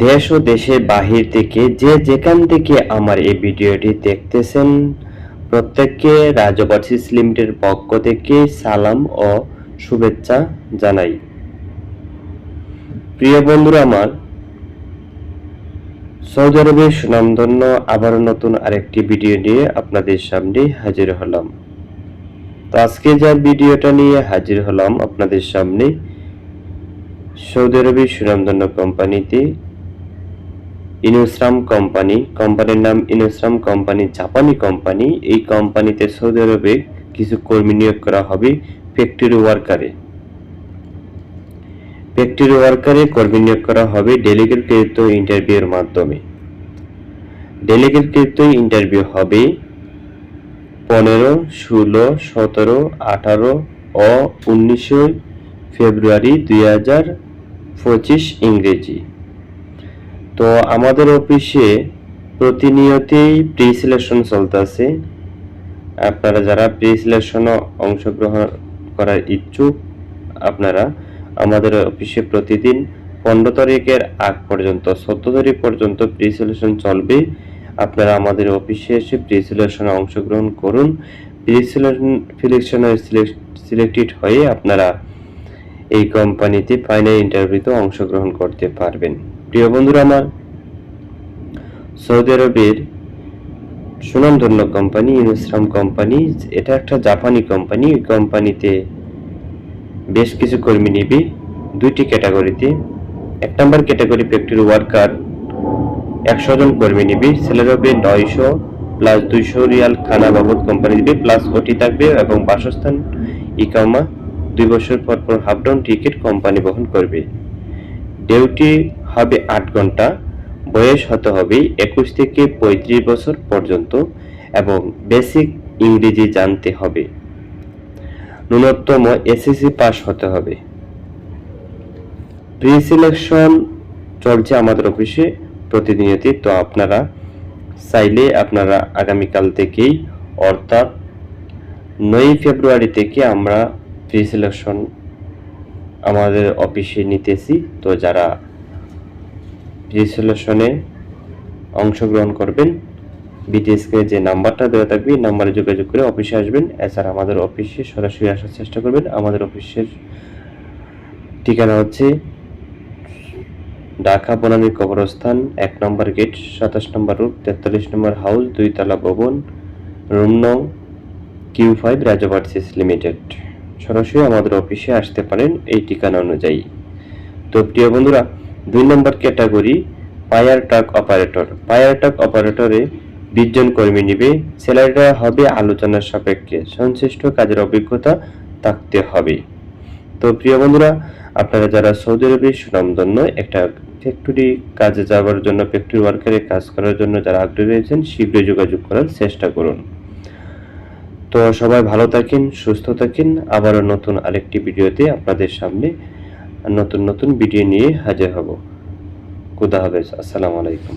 দেশ ও দেশের বাহির থেকে যে যেখান থেকে আমার এই ভিডিওটি দেখতেছেন, প্রত্যেককে রাজবাসিস লিমিটেড পক্ষ থেকে সালাম ও শুভেচ্ছা জানাই। প্রিয় বন্ধুরা আমার, সৌদি আরবের সুনামধন্য আবারও নতুন আরেকটি ভিডিও নিয়ে আপনাদের সামনে হাজির হলাম। তো আজকে যা ভিডিওটা নিয়ে হাজির হলাম আপনাদের সামনে, সৌদি আরবের সুনামধন্য কোম্পানিতে ইনুসরাম কোম্পানি কোম্পানির নাম ইনুসরাম কোম্পানি জাপানি কোম্পানি এই কোম্পানিতে সৌদি আরবে কিছু কর্মী নিয়োগ করা হবে ফ্যাক্টরি ওয়ার্কারে ফ্যাক্টরি ওয়ার্কারে কর্মী নিয়োগ করা হবে ডেলিগেটকৃত ইন্টারভিউর মাধ্যমে। ডেলিগেটকৃত ইন্টারভিউ হবে পনেরো, ষোলো, সতেরো, আঠারো ও উনিশে ফেব্রুয়ারি দুই হাজার পঁচিশ ইংরেজি। তো আমাদের অফিসে প্রতিনিয়তই প্রি সিলেকশন চলতেছে। আপনারা যারা প্রি সিলেকশনে অংশগ্রহণ করার ইচ্ছুক, আপনারা আমাদের অফিসে প্রতিদিন পনেরো তারিখের আগ পর্যন্ত, চোদ্দ তারিখ পর্যন্ত প্রি সিলেকশন চলবে। আপনারা আমাদের অফিসে এসে প্রি সিলেকশনে অংশগ্রহণ করুন। প্রি সিলেকশন সিলেকশনে সিলেক্টেড হয়ে আপনারা এই কোম্পানিতে ফাইনাল ইন্টারভিউতে অংশগ্রহণ করতে পারবেন। প্রিয় বন্ধুরা আমার, সৌদি আরবের সুনামধন্য কোম্পানি ইনস্ট্রাম কোম্পানি এটা একটা জাপানি কোম্পানি এই কোম্পানিতে বেশ কিছু কর্মী নিবে, দুইটি ক্যাটাগরিতে এক নম্বর ক্যাটাগরি ফ্যাক্টরি ওয়ার্কার একশো জন কর্মী নিবে স্যালারি নয়শো প্লাস দুইশো রিয়াল খানা বাবদ কোম্পানি দিবে প্লাস ওটি থাকবে এবং বাসস্থান ইকামা দুই বছর পর পর হাফ ডাউন টিকিট কোম্পানি বহন করবে। ডিউটি হবে আট ঘণ্টা। বয়স হতে হবে একুশ থেকে পঁয়ত্রিশ বছর পর্যন্ত এবং বেসিক ইংরেজি জানতে হবে। ন্যূনতম এসএসসি পাস হতে হবে। প্রি সিলেকশন চলছে আমাদের অফিসে। প্রতিনিয়ত তো আপনারা চাইলে আপনারা আগামীকাল থেকেই, অর্থাৎ নয় ফেব্রুয়ারি থেকে আমরা প্রি সিলেকশন আমাদের অফিসে নিতেছি। তো যারা প্রি অংশগ্রহণ করবেন। বিটিএসকে যে নাম্বারটা দেওয়া থাকবে নাম্বারে যোগাযোগ করে অফিসে আসবেন। এছাড়া আমাদের অফিসে সরাসরি আসার চেষ্টা করবেন। আমাদের অফিসের ঠিকানা হচ্ছে ঢাকা বনানী কবরস্থান, এক নম্বর গেট, সাতাশ নম্বর রুট, তেতাল্লিশ নম্বর হাউস, দুইতলা ভবন, রুম নং কিউ ফাইভ রাজাভার্সিস লিমিটেড। সরাসরি আমাদের অফিসে আসতে পারেন এই ঠিকানা অনুযায়ী। তো প্রিয় বন্ধুরা দুই নম্বর ক্যাটাগরি, পায়ার ট্রাক অপারেটর। পায়ার ট্রাক অপারেটরে বিশ জন কর্মী নিবে। স্যালারিটা হবে আলোচনার সাপেক্ষে। সংশ্লিষ্ট কাজের অভিজ্ঞতা থাকতে হবে। তো প্রিয় বন্ধুরা, আপনারা যারা সৌদি আরবে সুনামধন্য একটা ফ্যাক্টরি কাজে যাওয়ার জন্য ফ্যাক্টরি ওয়ার্কারে কাজ করার জন্য যারা আগ্রহী রয়েছেন, শীঘ্রই যোগাযোগ করার চেষ্টা করুন। তো সবাই ভালো থাকেন, সুস্থ থাকেন। আবারও নতুন আরেকটি ভিডিওতে আপনাদের সামনে নতুন নতুন ভিডিও নিয়ে হাজির হব। খুদা হাফেজ। আসসালামু আলাইকুম।